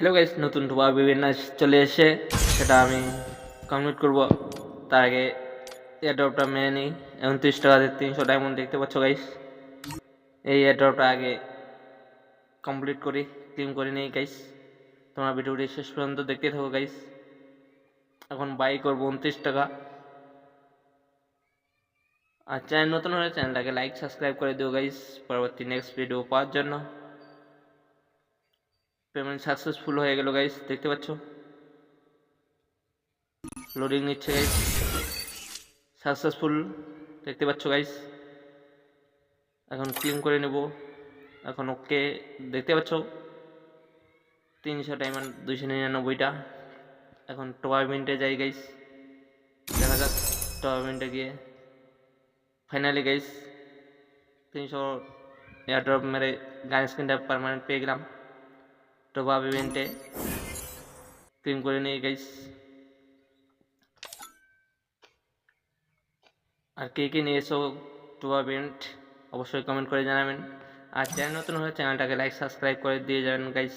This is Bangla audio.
হ্যালো গাইস নতুন টুবা বিভিন্ন চলে এসে সেটা আমি কমপ্লিট করব। তার আগে এয়ারড্রপটা মেনে নিই। উনত্রিশ টাকাতে তিনশো ডায়মন্ড দেখতে পাচ্ছ গাইস এই এয়ারড্রপটা আগে কমপ্লিট করি ক্লিম করে নিই গাইস তোমরা ভিডিওটি শেষ পর্যন্ত দেখতে থাকো গাইস এখন বাই করব উনত্রিশ টাকা। আর চ্যানেল নতুন হলে চ্যানেলটাকে লাইক সাবস্ক্রাইব করে দিও গাইস পরবর্তী নেক্সট ভিডিও পাওয়ার জন্য। পেমেন্ট সাকসেসফুল হয়ে গেল গাইস দেখতে পাচ্ছ? লোডিং নিচ্ছে গাইস সাকসেসফুল দেখতে পাচ্ছ গাইস এখন ক্লিম করে নেব। এখন ওকে দেখতে পাচ্ছ? তিনশো ডায়মন্ড দুইশো নিরানব্বইটা। এখন টুর্নামেন্টে যাই গাইস দেখা যাক টুর্নামেন্টে গিয়ে। ফাইনালি গাইস তিনশো এয়ারড্রপ মেরে গান স্ক্রিনটা পারমানেন্ট পেয়ে গেলাম। টোবাব ইভেন্টে ক্লিম করে নিই গাইস আর কে কে নিয়ে এসো টোবাব ইভেন্ট অবশ্যই কমেন্ট করে জানাবেন। আর চ্যানেল নতুন হলে চ্যানেলটাকে লাইক সাবস্ক্রাইব করে দিয়ে যাবেন গাইস